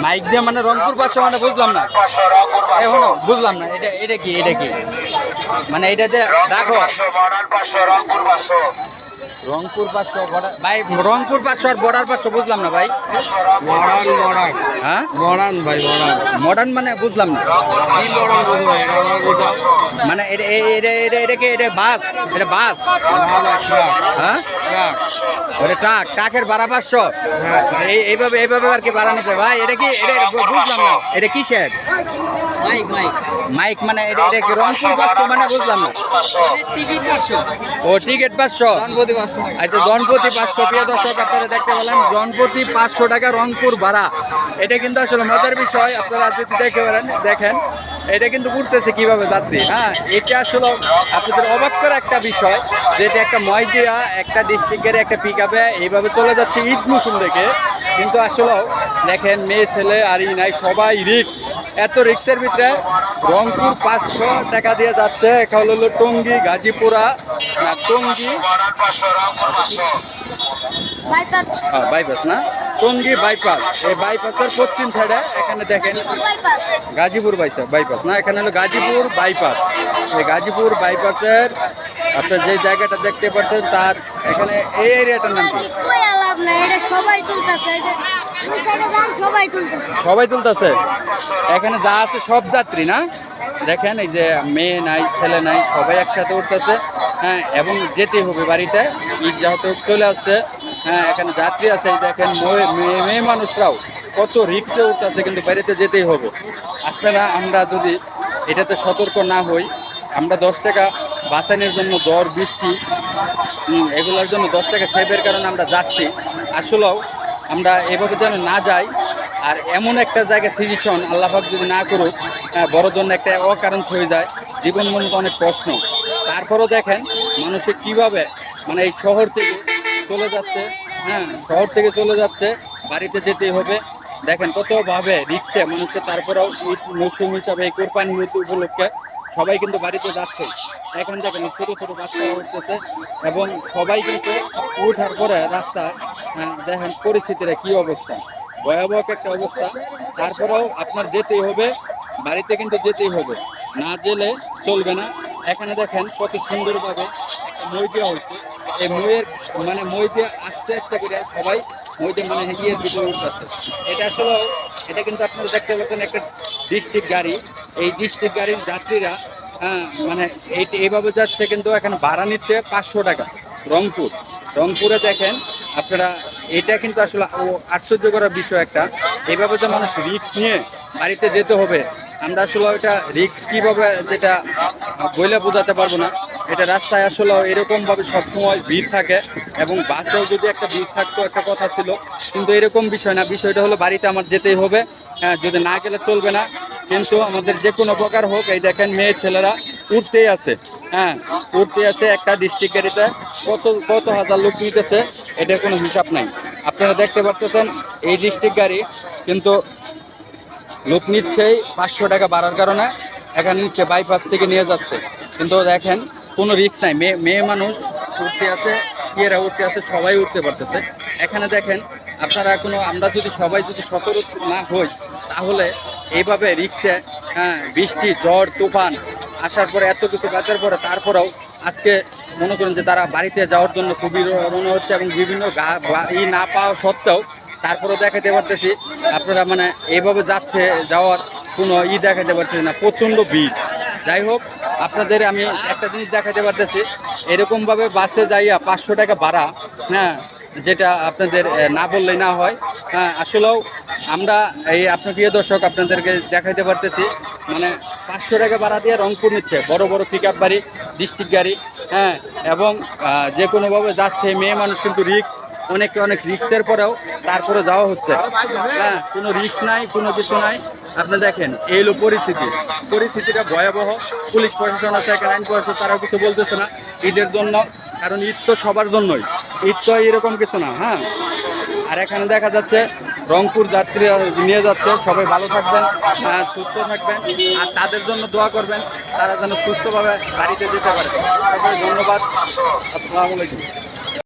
Mic দিয়ে মানে রংপুর পাঁচশো মানে বুঝলাম না। এখনও বুঝলাম না এটা এটা কি এটা কি? মানে এটাতে রাখো রংপুর পাঁচশো ভাই রংপুর পাঁচশো আর বর্ডার পাঁচশো বুঝলাম না ভাই। মডার্ন মডার্ন হ্যাঁ? মডার্ন ভাই মডার্ন। মডার্ন মানে বুঝলাম না। মানে এটা এ- এটা এটা এটা কি? এটা বাস। এটা বাস। ট্রাক হ্যাঁ? ট্রাক। ওটা ট্রাক ট্রাকের ভাড়া পাঁচশো। এই এইভাবে এইভাবে আর কি ভাড়া নিতে ভাই এটা কি এটা বুঝলাম না। এটা কি শেড মাইক মাইক। মাইক মানে এটা এটা কি রংপুর পাঁচশো মানে বুঝলাম না। টিকিট পাঁচশো। ও টিকিট পাঁচশো? জনপতি পাঁচশো আচ্ছা পাঁচশো। প্রিয় দর্শক আপনারা দেখতে পেলেন পাঁচশো টাকা রংপুর ভাড়া। এটা কিন্তু আসলে মজার বিষয়। আপনারা যদি দেখতে পারেন দেখেন। এটা কিন্তু উঠতেছে কীভাবে যাত্রী? হ্যাঁ এটা আসলে আপনাদের অবাক করা একটা বিষয় যেটা একটা ময়দিয়া, একটা ডিস্ট্রিক্টের একটা পিক আপে এইভাবে চলে যাচ্ছে ঈদ মৌসুম দেখে কিন্তু আসলে দেখেন মেয়ে ছেলে আর ই নাই সবাই রিক্স এত রিক্সের ভিতরে রংপুর পাঁচশো টাকা দিয়ে যাচ্ছে। এখানে হলো টঙ্গী গাজীপুরা না, টঙ্গী হ্যাঁ বাইপাস না? টঙ্গী বাইপাস এই বাইপাসের পশ্চিম সাইডে এখানে দেখেন গাজীপুর বাইপাস বাইপাস না? এখানে হলো গাজীপুর বাইপাস এই গাজীপুর বাইপাসের আপনার যে জায়গাটা দেখতে পাচ্ছেন তার এখানে এই এরিয়াটার নাম কি? সবাই তুলতেছে এখানে যা আছে সব যাত্রী না? দেখেন, এই যে মেয়ে নাই, ছেলে নাই, সবাই একসাথে উঠতেছে। হ্যাঁ এবং যেতেই হবে বাড়িতে, ঈদ যেহেতু চলে আসছে হ্যাঁ এখানে যাত্রী আছে দেখেন, মেয়ে- মেয়ে মানুষরাও কত রিক্সে উঠতেছে, কিন্তু বাড়িতে যেতেই হবে। আপনারা, আমরা যদি এটাতে সতর্ক না হই, আমরা দশ টাকা বাঁচানোর জন্য জ্বর বৃষ্টি এগুলোর জন্য দশ টাকা সেভের কারণে আমরা যাচ্ছি। আসলেও আমরা এভাবে যেন না যাই আর এমন একটা জায়গায় সিচুয়েশন আল্লাহাক যদি না করুক হ্যাঁ, বড় জন্য একটা অকারণ হয়ে যায় জীবন মনে অনেক প্রশ্ন। তারপরও দেখেন মানুষে কীভাবে মানে এই শহর থেকে চলে যাচ্ছে হ্যাঁ শহর থেকে চলে যাচ্ছে বাড়িতে যেতেই হবে। দেখেন কতভাবে রিক্সে মানুষের তারপরেও মৌসুম হিসাবে এই কোরবানি উপলক্ষে সবাই কিন্তু বাড়িতে যাচ্ছে। এখন দেখেন ছোট ছোট বাচ্চারা উঠতেছে এবং সবাই কিন্তু উঠার পরে রাস্তায় আহ, দেখেন পরিস্থিতিটা কি অবস্থা। ভয়াবহ একটা অবস্থা। তারপরেও আপনার যেতেই হবে বাড়িতে কিন্তু যেতেই হবে। না গেলে চলবে না। এখানে দেখেন কত সুন্দরভাবে একটা মই দেওয়া হয়েছে। এই মইয়ের মানে মই দিয়ে আস্তে আস্তে করে সবাই মইতে মানে ইয়ের ভিতরে উঠতেছে। এটা আসলে এটা কিন্তু আপনারা দেখতে পাচ্ছেন একটা ডিস্ট্রিক্ট গাড়ি। এই ডিস্ট্রিক্ট গাড়ির যাত্রীরা হ্যাঁ মানে এই এইভাবে যাচ্ছে কিন্তু এখন ভাড়া নিচ্ছে পাঁচশো টাকা রংপুর। রংপুরে দেখেন আপনারা, এটা কিন্তু আসলে আশ্চর্য করার বিষয় একটা। এইভাবে তো মানুষ রিক্স নিয়ে বাড়িতে যেতে হবে, আমরা আসলে ওইটা রিক্স কীভাবে যেটা বইলে বোঝাতে পারব না। এটা রাস্তায় আসলে এরকমভাবে সবসময় ভিড় থাকে এবং বাসেও যদি একটা ভিড় থাকতো, একটা কথা ছিল। কিন্তু এরকম বিষয় না। বিষয়টা হলো বাড়িতে আমার যেতেই হবে। হ্যাঁ যদি না গেলে চলবে না। কিন্তু আমাদের যে কোনো প্রকার হোক, এই দেখেন মেয়ে ছেলেরা উঠতেই আছে। হ্যাঁ উঠতে আছে একটা ডিস্ট্রিক্ট গাড়িতে কত কত হাজার লোক নিতেছে এটার কোনো হিসাব নাই। আপনারা দেখতে পারতেছেন, এই ডিস্ট্রিক্ট গাড়ি কিন্তু লোক নিচ্ছেই পাঁচশো টাকা বাড়ার কারণে এখানে নিচ্ছে বাইপাস থেকে নিয়ে যাচ্ছে। কিন্তু দেখেন, কোনো রিস্ক নাই। মেয়ে মেয়ে মানুষ উঠতে আছে ইয়েরা উঠতে আছে, সবাই উঠতে পারতেছে। এখানে দেখেন, আপনারা কোনো, আমরা যদি সবাই যদি সতর্ক না হই, তাহলে এইভাবে রিক্সে হ্যাঁ বৃষ্টি, ঝড়, তুফান, আসার পরে এত কিছু বাঁচার পরে তারপরেও আজকে মনে করেন যে তারা বাড়িতে যাওয়ার জন্য খুবই মনে হচ্ছে এবং বিভিন্ন ই না পাওয়া সত্ত্বেও তারপরেও দেখাতে পারতেছি। আপনারা মানে এইভাবে যাচ্ছে, যাওয়ার কোনো ই দেখাতে পারতেছি না, প্রচণ্ড ভিড়। যাই হোক, আপনাদের আমি একটা জিনিস দেখাতে পারতেছি, এরকমভাবে বাসে যাইয়া পাঁচশো টাকা ভাড়া হ্যাঁ যেটা আপনাদের না বললেই না হয় হ্যাঁ আসলেও আমরা এই আপনার প্রিয় দর্শক আপনাদেরকে দেখাইতে পারতেছি মানে পাঁচশো টাকা ভাড়া দিয়ে রংপুর নিচ্ছে, বড় বড় পিক আপ গাড়ি ডিস্ট্রিক্ট গাড়ি হ্যাঁ এবং যে কোনোভাবে যাচ্ছে, মেয়ে মানুষ কিন্তু রিক্স অনেক অনেক রিক্সের পরেও তারপরে যাওয়া হচ্ছে। হ্যাঁ কোনো রিক্স নাই, কোনো কিছু নাই। আপনি দেখেন, এই হলো পরিস্থিতি। পরিস্থিতিটা ভয়াবহ। পুলিশ প্রশাসন আছে, এখানে আইন প্রশাসন, তারাও কিছু বলতেছে না। ঈদের জন্য, কারণ ঈদ তো সবার জন্যই। ঈদ তো এরকম কিছু না হ্যাঁ। আর এখানে দেখা যাচ্ছে রংপুর যাত্রী নিয়ে যাচ্ছে। সবাই ভালো থাকবেন সুস্থ থাকবেন, আর তাদের জন্য দোয়া করবেন, তারা যেন সুস্থভাবে বাড়িতে যেতে পারে। ধন্যবাদ। আসসালামু আলাইকুম।